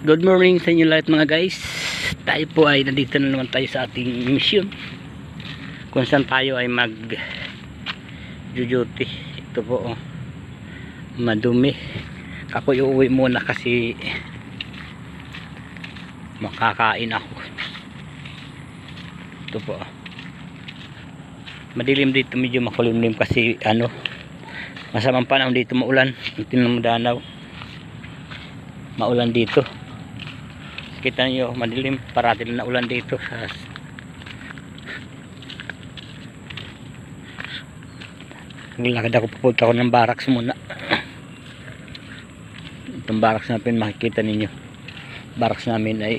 Good morning sa inyo lahat mga guys. Tayo po ay nandito na naman tayo sa ating mission. Kung saan tayo ay mag duty. Ito po oh. Madumi. Ako uuwi muna kasi makakain ako. Ito po. oh. Madilim dito medyo makulimlim kasi ano masamang panahon dito maulan. Tingnan mo danaw. Maulan dito kita nyo madilim. Parati na ulan dito. Sa naglakad ako pupunta ako ng barracks muna. Itong barracks namin makikita ninyo. Barracks namin ay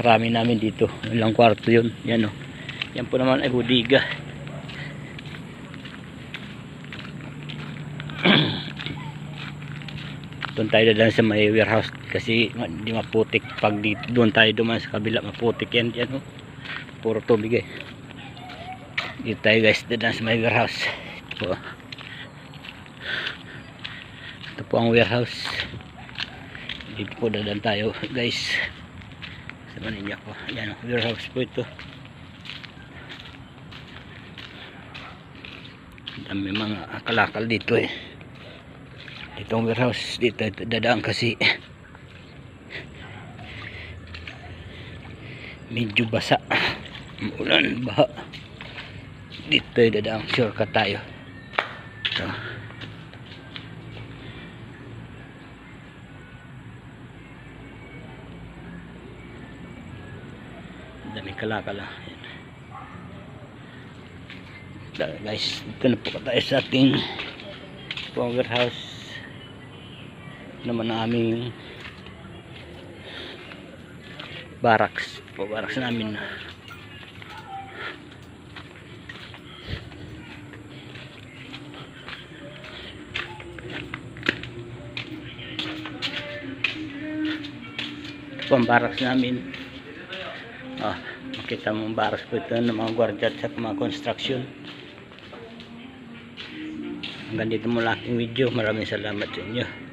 karami namin dito. Ilang kwarto yun. Yan o yan po naman ay budiga doon tayo dadaan sa may warehouse kasi ma- di maputik. Pag di, doon tayo duman sa kabila maputik yan yan oh. puro tubig eh. Dito tayo guys dadaan sa may warehouse. Ito po. Ito po ang warehouse. Dito po dadaan tayo guys. Sa maninya ko yan oh, warehouse po ito. Dami mga kalakal dito eh ditong warehouse dito dadaan kasi. Medyo basa. Ulan baha dito dadaan. Shortcut tayo. Ito. Daming kalakala. Guys. Dito na po tayo sa ating power house naman ang aming barracks. Po barracks namin. Ang barracks namin. Ah, makita mo ang barracks po ito ng mga gwardiya at mga construction. Hanggang dito mula aking video. Maraming salamat sa inyo